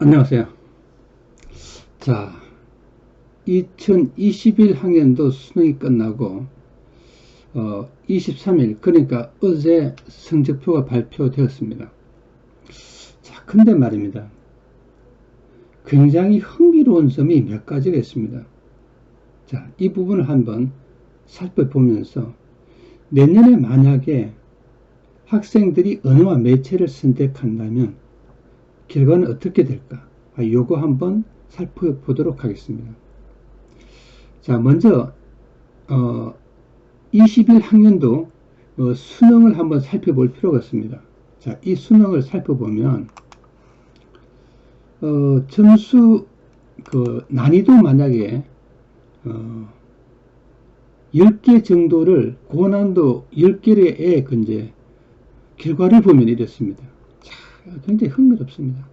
안녕하세요. 자, 2021 학년도 수능이 끝나고, 어, 23일, 그러니까 어제 성적표가 발표되었습니다. 자, 근데 말입니다. 굉장히 흥미로운 점이 몇 가지가 있습니다. 자, 이 부분을 한번 살펴보면서 내년에 만약에 학생들이 언어와 매체를 선택한다면 결과는 어떻게 될까? 아, 요거 한번 살펴보도록 하겠습니다. 자, 먼저 어, 21 학년도 어, 수능을 한번 살펴볼 필요가 있습니다. 자, 이 수능을 살펴보면 어, 점수 그 난이도 만약에 어, 10개 정도를 고난도 10개의 그 이제 결과를 보면 이렇습니다. 자, 굉장히 흥미롭습니다.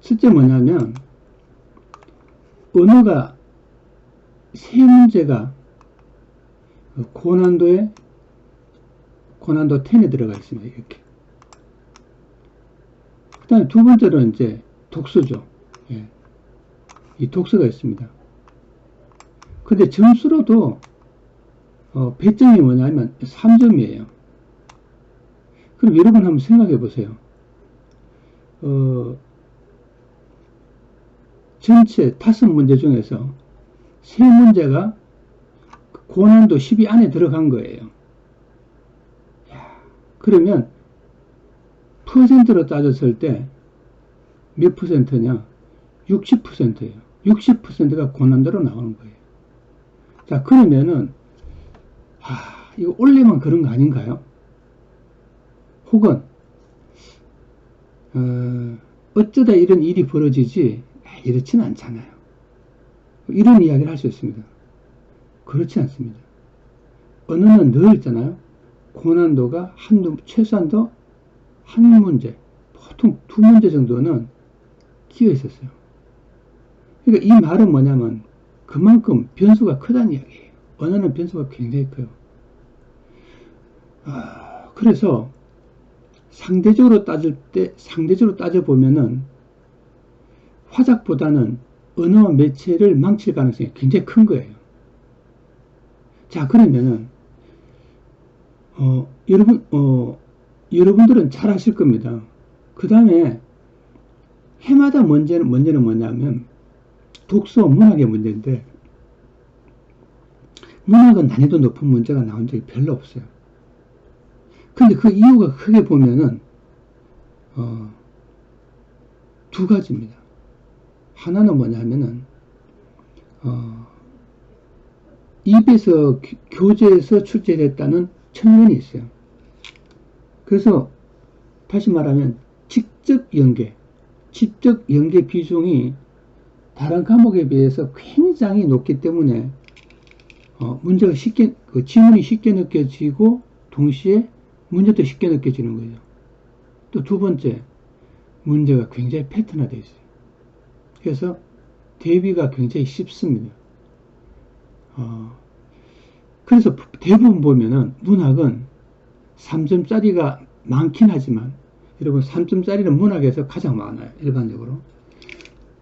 실제 뭐냐면 언어가 세 문제가 고난도에 고난도 10에 들어가 있습니다. 이렇게. 그 다음에 두 번째로 이제 독서죠. 예. 이 독서가 있습니다. 근데 점수로도 어, 배점이 뭐냐면 3점이에요. 그럼 여러분 한번 생각해 보세요. 어, 전체 다섯 문제 중에서 세 문제가 고난도 10위 안에 들어간 거예요. 야, 그러면 퍼센트로 따졌을 때 몇 퍼센트냐? 60%예요. 60%가 고난도로 나오는 거예요. 자, 그러면은 아, 이거 원래만 그런 거 아닌가요? 혹은 어, 어쩌다 이런 일이 벌어지지 이렇진 않잖아요. 이런 이야기를 할 수 있습니다. 그렇지 않습니다. 언어는 늘 있잖아요. 고난도가 한두, 최소한도 한 문제, 보통 두 문제 정도는 끼어 있었어요. 그러니까 이 말은 뭐냐면 그만큼 변수가 크다는 이야기예요. 언어는 변수가 굉장히 커요. 아, 그래서 상대적으로 따질 때, 상대적으로 따져 보면은 화작보다는 언어와 매체를 망칠 가능성이 굉장히 큰 거예요. 자, 그러면은, 어, 여러분, 어, 여러분들은 잘 아실 겁니다. 그 다음에 해마다 문제는, 문제는 뭐냐면 독서 문학의 문제인데 문학은 난이도 높은 문제가 나온 적이 별로 없어요. 근데 그 이유가 크게 보면은 어, 두 가지입니다. 하나는 뭐냐면은 어, 입에서 교재에서 출제됐다는 측면이 있어요. 그래서 다시 말하면 직접 연계, 직접 연계 비중이 다른 과목에 비해서 굉장히 높기 때문에 어, 문제가 쉽게 그 지문이 쉽게 느껴지고 동시에 문제도 쉽게 느껴지는 거죠. 또두 번째 문제가 굉장히 패턴화되어 있어요. 그래서 대비가 굉장히 쉽습니다. 어, 그래서 대부분 보면은 문학은 3점짜리가 많긴 하지만 여러분 3점짜리는 문학에서 가장 많아요. 일반적으로.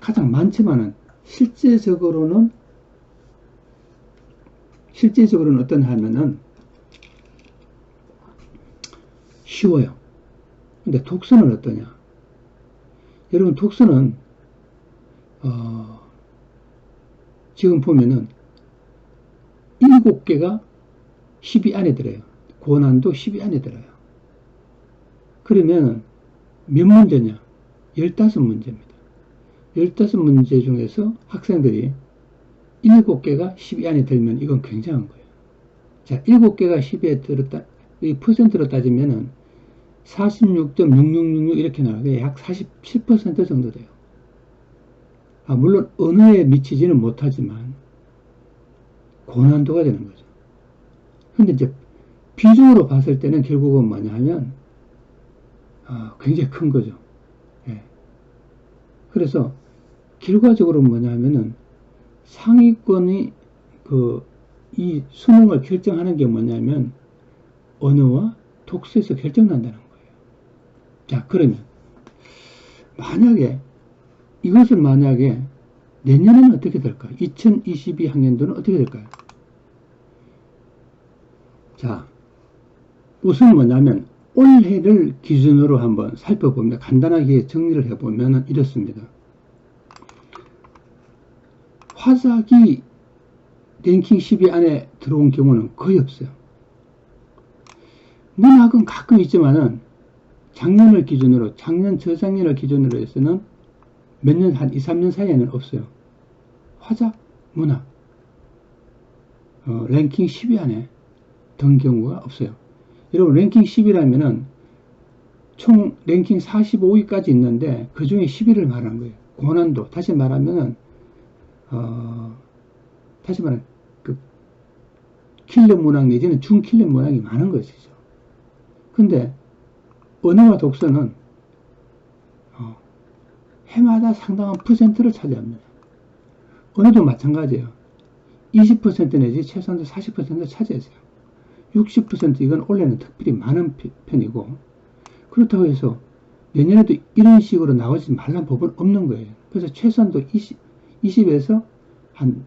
가장 많지만은 실제적으로는 실제적으로는 어떤 하면은 쉬워요. 근데 독서는 어떠냐? 여러분 독서는 어, 지금 보면은 일곱 개가 10위 안에 들어요. 고난도 10위 안에 들어요. 그러면 몇 문제냐? 15문제입니다. 15문제 중에서 학생들이 7개가 10위 안에 들면 이건 굉장한 거예요. 자, 7개가 10위에 들었다, 이 퍼센트로 따지면은 46.6666 이렇게 나와요. 약 47% 정도 돼요. 아, 물론 언어에 미치지는 못하지만 고난도가 되는 거죠. 근데 이제 비중으로 봤을 때는 결국은 뭐냐 하면 아, 굉장히 큰 거죠. 예. 그래서 결과적으로 뭐냐 하면은 상위권이 그 이 수능을 결정하는 게 뭐냐면 언어와 독서에서 결정난다는 거예요. 자, 그러면 만약에 이것을 만약에 내년에는 어떻게 될까요? 2022 학년도는 어떻게 될까요? 자, 우선 뭐냐면 올해를 기준으로 한번 살펴보면 간단하게 정리를 해보면 이렇습니다. 화작이 랭킹 10위 안에 들어온 경우는 거의 없어요. 문학은 가끔 있지만은 작년을 기준으로, 작년, 저작년을 기준으로 해서는 몇 년, 한 2, 3년 사이에는 없어요. 화작, 문학, 어, 랭킹 10위 안에 든 경우가 없어요. 여러분, 랭킹 10위라면은 총 랭킹 45위까지 있는데 그 중에 10위를 말하는 거예요. 고난도. 다시 말하면은, 어, 다시 말하면 그 킬러 문학 내지는 중킬러 문학이 많은 것이죠. 근데 언어와 독서는 어, 해마다 상당한 퍼센트를 차지합니다. 언어도 마찬가지예요. 20% 내지 최소한 40% 차지했어요. 60% 이건 원래는 특별히 많은 편이고 그렇다고 해서 내년에도 이런 식으로 나오지 말란 법은 없는 거예요. 그래서 최소한도 20, 20에서 한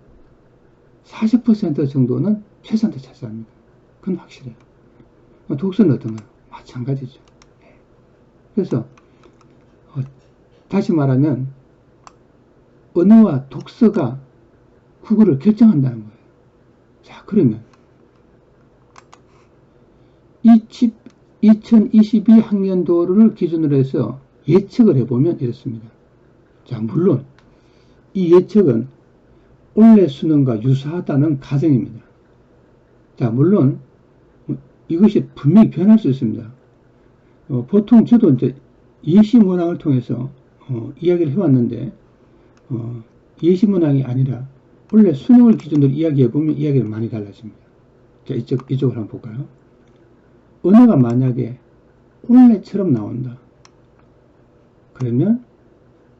40% 정도는 최소한도 차지합니다. 그건 확실해요. 독서는 어떤가요? 마찬가지죠. 그래서 어, 다시 말하면 언어와 독서가 국어를 결정한다는 거예요. 자 그러면 20, 2022 학년도를 기준으로 해서 예측을 해보면 이렇습니다. 자 물론 이 예측은 올해 수능과 유사하다는 가정입니다. 자 물론 이것이 분명히 변할 수 있습니다. 어, 보통 저도 이제 예시 문항을 통해서 어, 이야기를 해왔는데 어, 예시 문항이 아니라 원래 수능을 기준으로 이야기해 보면 이야기가 많이 달라집니다. 자 이쪽 이쪽을 한번 볼까요? 언어가 만약에 원래처럼 나온다. 그러면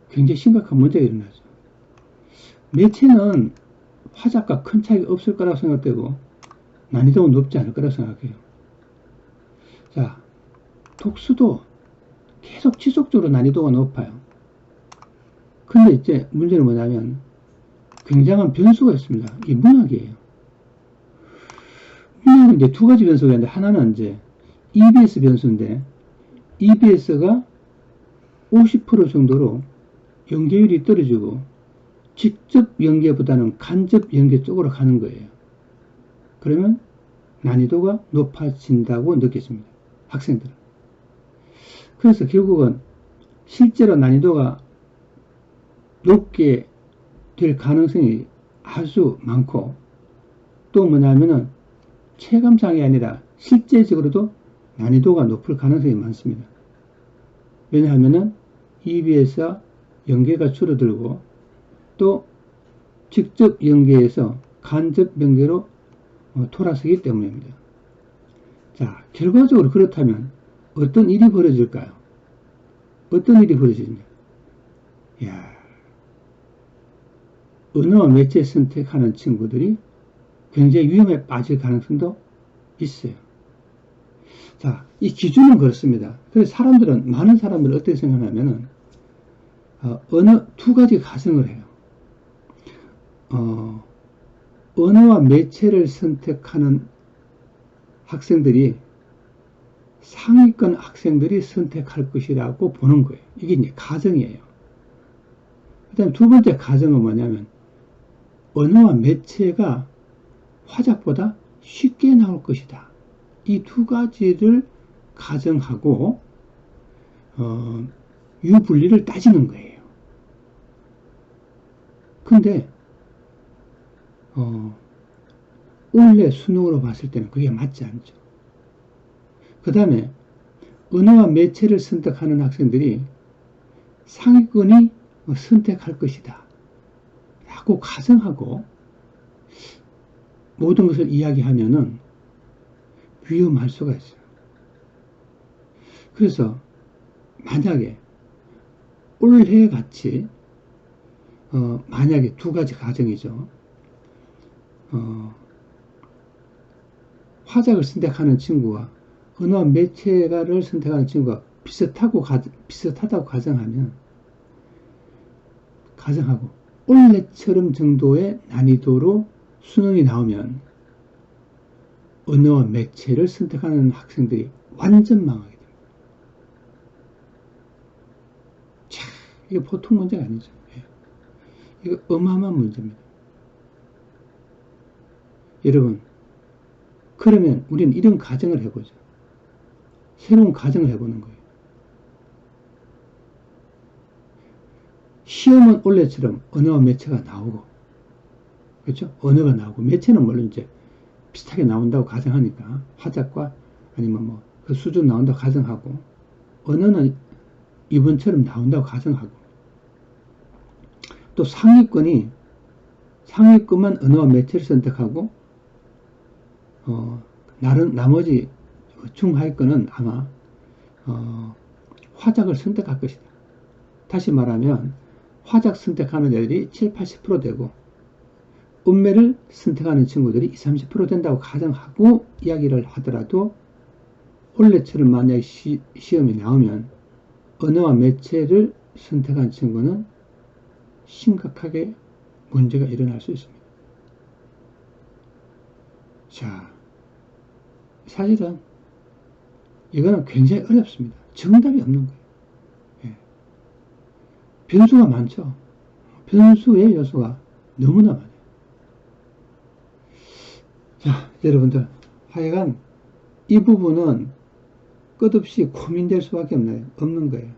굉장히 심각한 문제가 일어나죠. 매체는 화작과 큰 차이가 없을 거라고 생각되고 난이도가 높지 않을 거라고 생각해요. 자, 독수도 계속 지속적으로 난이도가 높아요. 근데 이제 문제는 뭐냐면 굉장한 변수가 있습니다. 이 문학이에요. 문학은 이제 두 가지 변수가 있는데 하나는 이제 EBS 변수인데 EBS가 50% 정도로 연계율이 떨어지고 직접 연계보다는 간접 연계 쪽으로 가는 거예요. 그러면 난이도가 높아진다고 느꼈습니다. 학생들은. 그래서 결국은 실제로 난이도가 높게 될 가능성이 아주 많고 또 뭐냐면은 체감상이 아니라 실제적으로도 난이도가 높을 가능성이 많습니다. 왜냐하면은 EBS와 연계가 줄어들고 또 직접 연계에서 간접 연계로 어, 돌아서기 때문입니다. 자, 결과적으로 그렇다면 어떤 일이 벌어질까요? 어떤 일이 벌어지냐? 야, 언어와 매체 선택하는 친구들이 굉장히 위험에 빠질 가능성도 있어요. 자, 이 기준은 그렇습니다. 그래서 사람들은, 많은 사람들은 어떻게 생각하냐면은, 어, 어느 두 가지 가정을 해요. 어, 언어와 매체를 선택하는 학생들이 상위권 학생들이 선택할 것이라고 보는 거예요. 이게 이제 가정이에요. 그 다음 두 번째 가정은 뭐냐면 언어와 매체가 화작보다 쉽게 나올 것이다. 이 두 가지를 가정하고 어, 유분리를 따지는 거예요. 근데 어, 원래 수능으로 봤을 때는 그게 맞지 않죠. 그 다음에 언어와 매체를 선택하는 학생들이 상위권이 선택할 것이다. 라고 가정하고 모든 것을 이야기하면은 위험할 수가 있어요. 그래서 만약에 올해 같이 어, 만약에 두 가지 가정이죠. 어, 화작을 선택하는 친구와 어느 매체가를 선택하는 친구가 비슷하고 가, 비슷하다고 가정하면 가정하고 올해처럼 정도의 난이도로 수능이 나오면 언어와 매체를 선택하는 학생들이 완전 망하게 됩니다. 자, 이게 보통 문제가 아니죠. 예. 이거 어마어마한 문제입니다. 여러분, 그러면 우리는 이런 가정을 해보죠. 새로운 가정을 해보는 거예요. 시험은 원래처럼 언어와 매체가 나오고, 그렇죠? 언어가 나오고, 매체는 물론 이제 비슷하게 나온다고 가정하니까, 화작과 아니면 뭐, 그 수준 나온다고 가정하고, 언어는 이번처럼 나온다고 가정하고, 또 상위권이, 상위권만 언어와 매체를 선택하고, 어, 나른, 나머지 중하위권은 아마, 어, 화작을 선택할 것이다. 다시 말하면, 화작 선택하는 애들이 7, 80% 되고, 운매를 선택하는 친구들이 20, 30% 된다고 가정하고 이야기를 하더라도, 원래처럼 만약에 시, 시험이 나오면, 언어와 매체를 선택한 친구는 심각하게 문제가 일어날 수 있습니다. 자, 사실은 이거는 굉장히 어렵습니다. 정답이 없는 거예요. 예. 변수가 많죠. 변수의 요소가 너무나 많아요. 자, 여러분들, 하여간 이 부분은 끝없이 고민될 수밖에 없나요? 없는 거예요.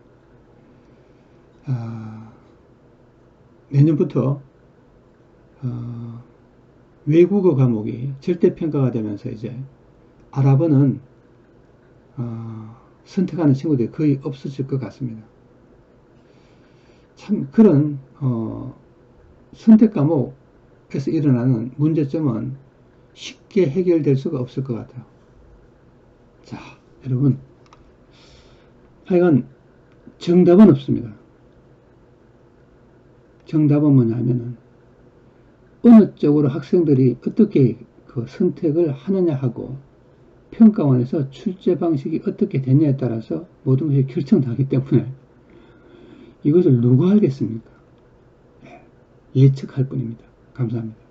아, 내년부터 어, 외국어 과목이 절대평가가 되면서 이제 아랍어는 어, 선택하는 친구들이 거의 없어질 것 같습니다. 참 그런 어, 선택 과목에서 일어나는 문제점은 쉽게 해결될 수가 없을 것 같아요. 자, 여러분, 하여간 정답은 없습니다. 정답은 뭐냐면은 어느 쪽으로 학생들이 어떻게 그 선택을 하느냐 하고 평가원에서 출제 방식이 어떻게 되냐에 따라서 모든 것이 결정나기 때문에 이것을 누가 알겠습니까? 예, 예측할 뿐입니다. 감사합니다.